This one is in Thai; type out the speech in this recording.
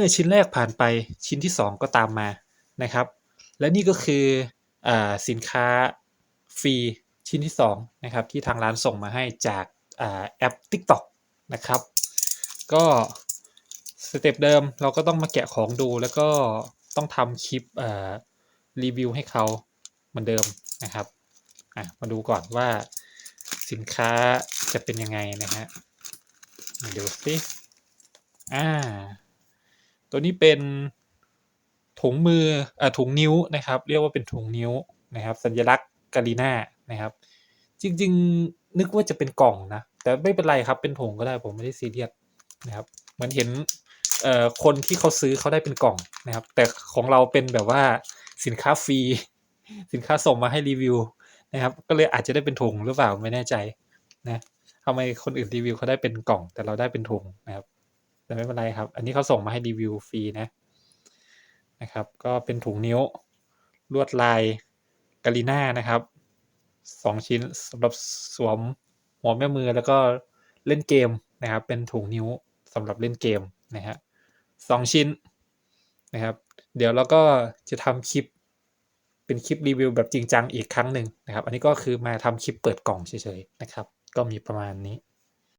อชิ้นแรกผ่านไปชิ้นที่ 2 ก็ตามมานะครับ และนี่ก็คืออสินค้าฟรีชิ้นที่2นะครับที่ทางร้านส่งมาให้จากอาแอป TikTok นะครับ ก็สเต็ปเดิมเราก็ต้องมาแกะของดูแล้วก็ต้องทำคลิปรีวิวให้เขาเหมือนเดิมนะครับมาดูก่อนว่าสินค้าจะเป็นยังไงนะฮะมาดูสิอ่า ตัวนี้เป็นถุงมืออ่าถุงนิ้วนะครับ เรียกว่าเป็นถุงนิ้วนะครับ สัญลักษณ์กาลิน่านะครับ จริง ๆ นึกว่าจะเป็นกล่องนะ แต่ไม่เป็นไรครับเป็นถุงก็ได้ผมไม่ได้ซีเรียสนะครับเหมือนเห็นเอ่อคนที่เขาซื้อเขาได้เป็นกล่องนะครับ แต่ของเราเป็นแบบว่าสินค้าฟรีสินค้าส่งมาให้รีวิวนะครับ ก็เลยอาจจะได้เป็นถุงหรือเปล่าไม่แน่ใจนะทำไมคนอื่นรีวิวเขาได้เป็นกล่อง แต่เราได้เป็นถุงนะครับ แต่ไม่เป็นไรครับ อันนี้เขาส่งมาให้รีวิวฟรีนะนะครับ ก็เป็นถุงนิ้วลวดลายกาลิน่านะครับสองชิ้นสำหรับสวมหัวแม่มือแล้วก็เล่นเกมนะครับ เป็นถุงนิ้วสำหรับเล่นเกมนะฮะสองชิ้นนะครับ เดี๋ยวเราก็จะทำคลิปเป็นคลิปรีวิวแบบจริงจังอีกครั้งหนึ่งนะครับ อันนี้ก็คือมาทำคลิปเปิดกล่องเฉยๆนะครับ ก็มีประมาณนี้